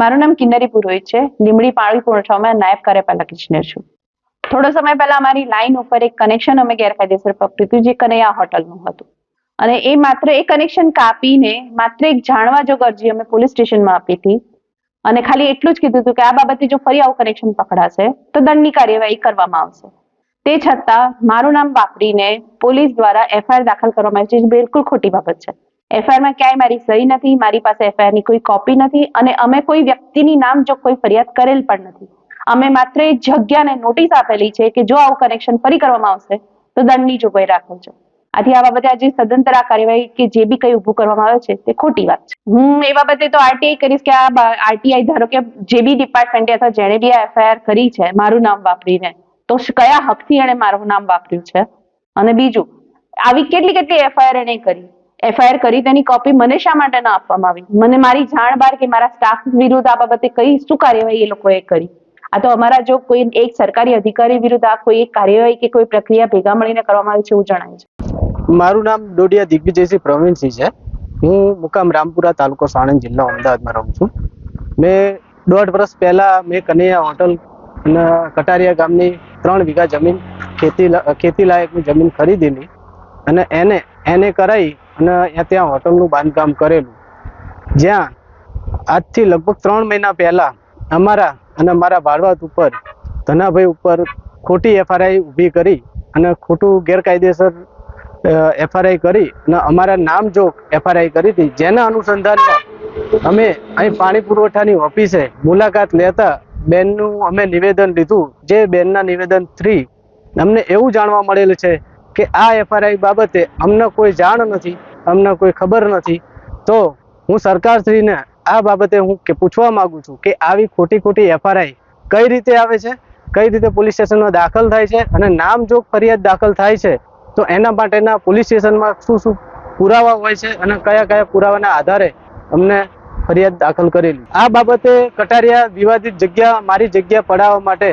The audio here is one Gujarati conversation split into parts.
મારું નામ કિન્નરી પુરોહિત છે. લીમડી પાળી પુરવઠામાં નાયબ કાર્યપાલક ઇજનેર છું. થોડો સમય પહેલા અમારી લાઈન ઉપર એક કનેક્શન અમે ગેરકાયદેસર પકડ્યું હતું જે કનૈયા હોટલનું હતું. અને એ માત્ર એ કનેક્શન કાપીને માત્ર એક જાણવા જોગ અરજી અમે પોલીસ સ્ટેશનમાં આપી હતી. અને ખાલી એટલું જ કીધું હતું કે આ બાબતે જો ફરી આવું કનેક્શન પકડાશે, તો દંડની કાર્યવાહી કરવામાં આવશે. તે છતાં મારું નામ વાપરીને પોલીસ દ્વારા એફઆઈઆર દાખલ કરવામાં આવી છે. જે બિલકુલ ખોટી બાબત છે. એફઆઈઆરમાં ક્યાંય મારી સહી નથી, મારી પાસે એફઆઈઆરની કોઈ કોપી નથી અને અમે કોઈ વ્યક્તિની નામ જો કોઈ ફરિયાદ કરેલ પણ નથી. અમે માત્ર એ જગ્યાને નોટિસ આપેલી છે કે જો આવું કનેક્શન ફરી કરવામાં આવશે, તો દંડની જોગવાઈ રાખો છો. આથી આ બાબતે આજે સદંતર આ કાર્યવાહી કે જે બી કઈ ઊભું કરવામાં આવે છે, તે ખોટી વાત છે. હું એ બાબતે તો આરટીઆઈ કરીશ કે આ આરટીઆઈ ધારો કે જે બી ડિપાર્ટમેન્ટે અથવા જેણે બી આ એફઆઈઆર કરી છે, મારું નામ વાપરીને, તો કયા હકથી એણે મારું નામ વાપર્યું છે? અને બીજું, આવી કેટલી કેટલી એફઆઈઆર એણે કરી? એફઆઈઆર કરી તેની કોપી મને શા માટે ના આપવામાં આવી? મને મારી જાણ બાર કે મારા સ્ટાફ વિરુદ્ધ આ બાબતે કઈ શું કાર્યવાહી એ લોકોએ કરી? આ તો અમારા જો કોઈ એક સરકારી અધિકારી વિરુદ્ધ આ કોઈ એક કાર્યવાહી કે કોઈ પ્રક્રિયા ભેગા મળીને કરવામાં આવી છે એવું જણાય છે? મારું નામ ડોડિયા દિગ્વિજયસિંહ પ્રવીણસિંહ છે. હું મુકામ રામપુરા તાલુકો સાણંદ જિલ્લો અમદાવાદમાં રહું છું. મેં દોઢ વર્ષ પહેલા મેં કનૈયા હોટલ કટારિયા ગામની ત્રણ વીઘા જમીન ખેતી ખેતી લાયકની જમીન ખરીદેલી અને એને એને કરાવી અને ત્યાં હોટલનું બાંધકામ કરેલું. જ્યાં આજથી લગભગ ત્રણ મહિના પહેલા અમારા અને અમારા ભાડવાત ઉપર, ધનાભાઈ ઉપર ખોટી એફઆરઆઈ ઊભી કરી અને ખોટું ગેરકાયદેસર એફઆરઆઈ કરી અને અમારા નામ જો એફઆરઆઈ કરી હતી, જેના અનુસંધાનમાં અમે અહીં પાણી પુરવઠાની ઓફિસે મુલાકાત લેતા બેનનું અમે નિવેદન લીધું. જે બેનના નિવેદન થ્રી, અમને એવું જાણવા મળેલ છે કે આ એફઆરઆઈ બાબતે અમને કોઈ જાણ નથી. અમને કોઈ ખબર નથી. તો હું સરકારશ્રીને આ બાબતે હું કે પૂછવા માગું છું કે આવી ખોટી ખોટી એફઆરઆઈ કઈ રીતે આવે છે? કઈ રીતે પોલીસ સ્ટેશનમાં દાખલ થાય છે? અને નામ જો ફરિયાદ દાખલ થાય છે? તો એના માટેના પોલીસ સ્ટેશનમાં શું શું પુરાવા હોય છે? અને કયા કયા પુરાવાના આધારે અમને ફરિયાદ દાખલ કરેલી? આ બાબતે કટારિયા વિવાદિત જગ્યા, મારી જગ્યા પડાવવા માટે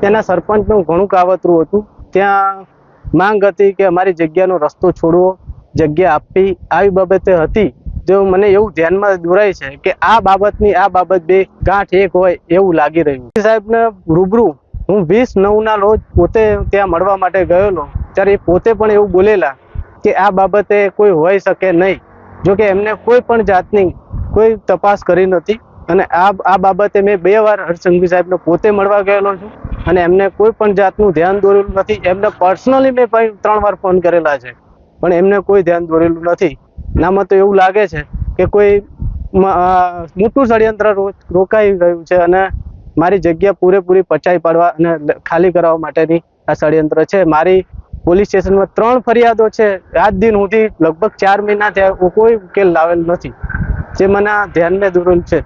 તેના સરપંચનું ઘણું કાવતરું હતું. ત્યાં માંગ હતી કે અમારી જગ્યાનો રસ્તો છોડવો. જગ્યા આપવી આવી બાબતે હતી. જો મને એવું ધ્યાનમાં દોરાય છે કે આ બાબતની આ બાબત બે ગાંઠ એક હોય એવું લાગી રહ્યું. સાહેબને રૂબરૂ હું વીસ નવના રોજ પોતે ત્યાં મળવા માટે ગયેલો. ત્યારે એ પોતે પણ એવું બોલેલા કે આ બાબતે કોઈ હોઈ શકે નહીં. જો કે એમને કોઈ પણ જાતની કોઈ તપાસ કરી નથી. અને આ આ બાબતે મેં બે વાર હરસંઘવી સાહેબને પોતે મળવા ગયેલો છું. અને એમને કોઈ પણ જાતનું ધ્યાન દોરેલું નથી. એમને પર્સનલી મેં ત્રણ વાર ફોન કરેલા છે. પણ એમને કોઈ ધ્યાન દોરેલું નથી. નામાં તો એવું લાગે છે કે કોઈ મોટું ષડયંત્ર રોકાઈ ગયું છે અને મારી જગ્યા પૂરેપૂરી પચાવી પાડવા અને ખાલી કરાવવા માટેની આ ષડયંત્ર છે. મારી પોલીસ સ્ટેશનમાં ત્રણ ફરિયાદો છે. આજ દિન સુધી લગભગ ચાર મહિના થયા કોઈ ઉકેલ લાવેલ નથી. જે મને આ ધ્યાનને દોરેલ છે.